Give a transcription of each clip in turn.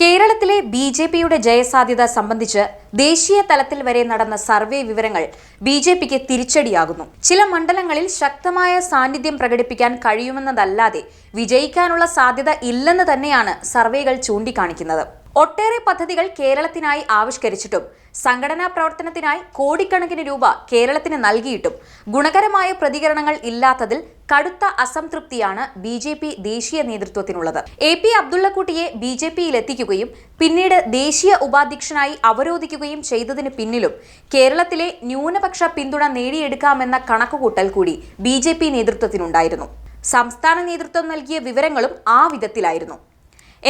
കേരളത്തിലെ B J പിയുടെ ജയസാധ്യത സംബന്ധിച്ച് ദേശീയ തലത്തിൽ വരെ നടന്ന സർവേ വിവരങ്ങൾ ബി ജെ പിക്ക് തിരിച്ചടിയാകുന്നു. ചില മണ്ഡലങ്ങളിൽ ശക്തമായ സാന്നിധ്യം പ്രകടിപ്പിക്കാൻ കഴിയുമെന്നതല്ലാതെ വിജയിക്കാനുള്ള സാധ്യത ഇല്ലെന്ന് തന്നെയാണ് സർവേകൾ ചൂണ്ടിക്കാണിക്കുന്നത്. ഒട്ടേറെ പദ്ധതികൾ കേരളത്തിനായി ആവിഷ്കരിച്ചിട്ടും സംഘടനാ പ്രവർത്തനത്തിനായി കോടിക്കണക്കിന് രൂപ കേരളത്തിന് നൽകിയിട്ടും ഗുണകരമായ പ്രതികരണങ്ങൾ ഇല്ലാത്തതിൽ കടുത്ത അസംതൃപ്തിയാണ് ബി ജെ പി ദേശീയ നേതൃത്വത്തിനുള്ളത്. എ പി അബ്ദുള്ളക്കുട്ടിയെ ബി ജെ പിയിലെത്തിക്കുകയും പിന്നീട് ദേശീയ ഉപാധ്യക്ഷനായി അവരോധിക്കുകയും ചെയ്തതിന് പിന്നിലും കേരളത്തിലെ ന്യൂനപക്ഷ പിന്തുണ നേടിയെടുക്കാമെന്ന കണക്കുകൂട്ടൽ കൂടി ബി നേതൃത്വത്തിനുണ്ടായിരുന്നു. സംസ്ഥാന നേതൃത്വം നൽകിയ വിവരങ്ങളും ആ വിധത്തിലായിരുന്നു.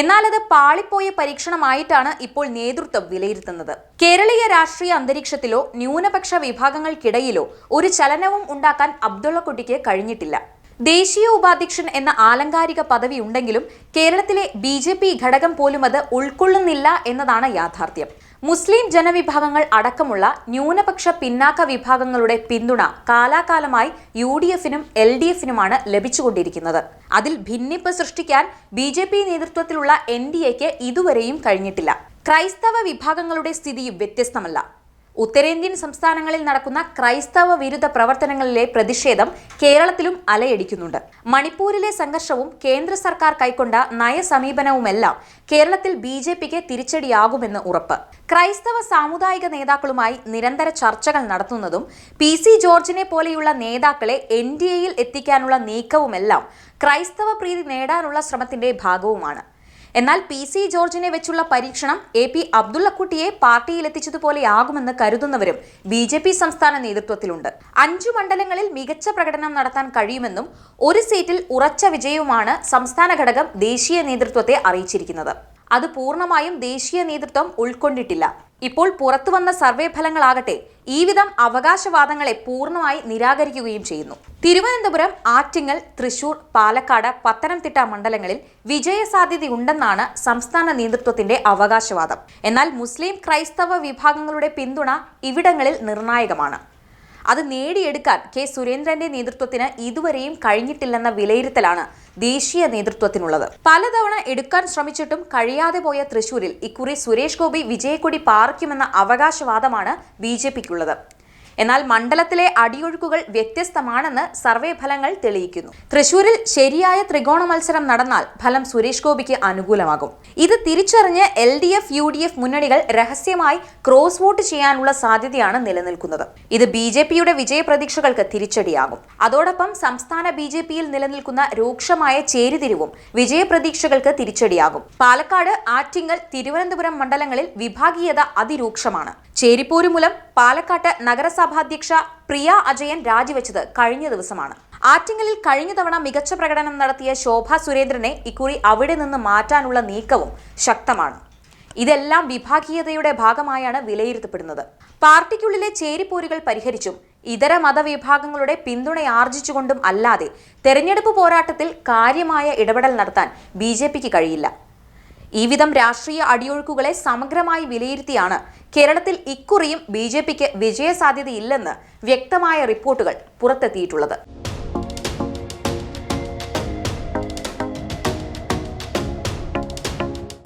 എന്നാൽ അത് പാളിപ്പോയ പരീക്ഷണമായിട്ടാണ് ഇപ്പോൾ നേതൃത്വം വിലയിരുത്തുന്നത്. കേരളീയ രാഷ്ട്രീയ അന്തരീക്ഷത്തിലോ ന്യൂനപക്ഷ വിഭാഗങ്ങൾക്കിടയിലോ ഒരു ചലനവും ഉണ്ടാക്കാൻ അബ്ദുള്ളക്കുട്ടിക്ക് കഴിഞ്ഞിട്ടില്ല. ദേശീയ ഉപാധ്യക്ഷൻ എന്ന ആലങ്കാരിക പദവി ഉണ്ടെങ്കിലും കേരളത്തിലെ ബി ജെ പി ഘടകം പോലും അത് ഉൾക്കൊള്ളുന്നില്ല എന്നതാണ് യാഥാർത്ഥ്യം. മുസ്ലിം ജനവിഭാഗങ്ങൾ അടക്കമുള്ള ന്യൂനപക്ഷ പിന്നാക്ക വിഭാഗങ്ങളുടെ പിന്തുണ കാലാകാലമായി യു ഡി എഫിനും എൽ ഡി എഫിനുമാണ് ലഭിച്ചുകൊണ്ടിരിക്കുന്നത്. അതിൽ ഭിന്നിപ്പ് സൃഷ്ടിക്കാൻ ബി ജെ പി നേതൃത്വത്തിലുള്ള എൻ ഡി എക്ക് ഇതുവരെയും കഴിഞ്ഞിട്ടില്ല. ക്രൈസ്തവ വിഭാഗങ്ങളുടെ സ്ഥിതിയും വ്യത്യസ്തമല്ല. ഉത്തരേന്ത്യൻ സംസ്ഥാനങ്ങളിൽ നടക്കുന്ന ക്രൈസ്തവ വിരുദ്ധ പ്രവർത്തനങ്ങളിലെ പ്രതിഷേധം കേരളത്തിലും അലയടിക്കുന്നുണ്ട്. മണിപ്പൂരിലെ സംഘർഷവും കേന്ദ്ര സർക്കാർ കൈക്കൊണ്ട നയസമീപനവുമെല്ലാം കേരളത്തിൽ ബി ജെ പിക്ക് തിരിച്ചടിയാകുമെന്ന് ഉറപ്പ്. ക്രൈസ്തവ സാമുദായിക നേതാക്കളുമായി നിരന്തര ചർച്ചകൾ നടത്തുന്നതും പി സി ജോർജിനെ പോലെയുള്ള നേതാക്കളെ എൻ ഡി എയിൽ എത്തിക്കാനുള്ള നീക്കവുമെല്ലാം ക്രൈസ്തവ പ്രീതി നേടാനുള്ള ശ്രമത്തിന്റെ ഭാഗവുമാണ്. എന്നാൽ പി സി ജോർജിനെ വെച്ചുള്ള പരീക്ഷണം എ പി അബ്ദുള്ളക്കുട്ടിയെ പാർട്ടിയിലെത്തിച്ചതുപോലെയാകുമെന്ന് കരുതുന്നവരും ബി ജെ പി സംസ്ഥാന നേതൃത്വത്തിലുണ്ട്. അഞ്ചു മണ്ഡലങ്ങളിൽ മികച്ച പ്രകടനം നടത്താൻ കഴിയുമെന്നും ഒരു സീറ്റിൽ ഉറച്ച വിജയവുമാണ് സംസ്ഥാന ഘടകം ദേശീയ നേതൃത്വത്തെ അറിയിച്ചിരിക്കുന്നത്. അത് പൂർണമായും ദേശീയ നേതൃത്വം ഉൾക്കൊണ്ടിട്ടില്ല. ഇപ്പോൾ പുറത്തുവന്ന സർവേ ഫലങ്ങളാകട്ടെ ഈ വിധം അവകാശവാദങ്ങളെ പൂർണമായി നിരാകരിക്കുകയും ചെയ്യുന്നു. തിരുവനന്തപുരം ആറ്റിങ്ങൽ തൃശൂർ പാലക്കാട് പത്തനംതിട്ട മണ്ഡലങ്ങളിൽ വിജയസാധ്യതയുണ്ടെന്നാണ് സംസ്ഥാന നേതൃത്വത്തിന്റെ അവകാശവാദം. എന്നാൽ മുസ്ലിം ക്രൈസ്തവ വിഭാഗങ്ങളുടെ പിന്തുണ ഇവിടങ്ങളിൽ നിർണായകമാണ്. അത് നേടിയെടുക്കാൻ കെ സുരേന്ദ്രന്റെ നേതൃത്വത്തിന് ഇതുവരെയും കഴിഞ്ഞിട്ടില്ലെന്ന വിലയിരുത്തലാണ് ദേശീയ നേതൃത്വത്തിനുള്ളത്. പലതവണ എടുക്കാൻ ശ്രമിച്ചിട്ടും കഴിയാതെ പോയ തൃശൂരിൽ ഇക്കുറി സുരേഷ് ഗോപി വിജയക്കൊടി പാറിക്കുമെന്ന അവകാശവാദമാണ് ബി ജെ പിക്കുള്ളത്. എന്നാൽ മണ്ഡലത്തിലെ അടിയൊഴുക്കുകൾ വ്യത്യസ്തമാണെന്ന് സർവേ ഫലങ്ങൾ തെളിയിക്കുന്നു. തൃശൂരിൽ ശരിയായ ത്രികോണ മത്സരം നടന്നാൽ ഫലം സുരേഷ് ഗോപിക്ക് അനുകൂലമാകും. ഇത് തിരിച്ചറിഞ്ഞ് L D F U D F മുന്നണികൾ രഹസ്യമായി ക്രോസ് വോട്ട് ചെയ്യാനുള്ള സാധ്യതയാണ് നിലനിൽക്കുന്നത്. ഇത് ബി ജെ പിയുടെ വിജയപ്രതീക്ഷകൾക്ക് തിരിച്ചടിയാകും. അതോടൊപ്പം സംസ്ഥാന ബി ജെ പിയിൽ നിലനിൽക്കുന്ന രൂക്ഷമായ ചേരിതിരിവും വിജയപ്രതീക്ഷകൾക്ക് തിരിച്ചടിയാകും. പാലക്കാട് ആറ്റിങ്ങൽ തിരുവനന്തപുരം മണ്ഡലങ്ങളിൽ വിഭാഗീയത അതിരൂക്ഷമാണ്. ചേരിപ്പോരു മൂലം പാലക്കാട്ട് നഗരസഭാധ്യക്ഷ പ്രിയ അജയൻ രാജിവെച്ചത് കഴിഞ്ഞ ദിവസമാണ്. ആറ്റിങ്ങലിൽ കഴിഞ്ഞ തവണ മികച്ച പ്രകടനം നടത്തിയ ശോഭ സുരേന്ദ്രനെ ഇക്കുറി അവിടെ നിന്ന് മാറ്റാനുള്ള നീക്കവും ശക്തമാണ്. ഇതെല്ലാം വിഭാഗീയതയുടെ ഭാഗമായാണ് വിലയിരുത്തപ്പെടുന്നത്. പാർട്ടിക്കുള്ളിലെ ചേരിപ്പോരുകൾ പരിഹരിച്ചും ഇതര മതവിഭാഗങ്ങളുടെ പിന്തുണയാർജിച്ചുകൊണ്ടും അല്ലാതെ തെരഞ്ഞെടുപ്പ് പോരാട്ടത്തിൽ കാര്യമായ ഇടപെടൽ നടത്താൻ ബി കഴിയില്ല. ഈ വിധം രാഷ്ട്രീയ അടിയൊഴുക്കുകളെ സമഗ്രമായി വിലയിരുത്തിയാണ് കേരളത്തിൽ ഇക്കുറിയും ബി ജെ പിക്ക് വിജയസാധ്യതയില്ലെന്ന് വ്യക്തമായ റിപ്പോർട്ടുകൾ പുറത്തെത്തിയിട്ടുള്ളത്.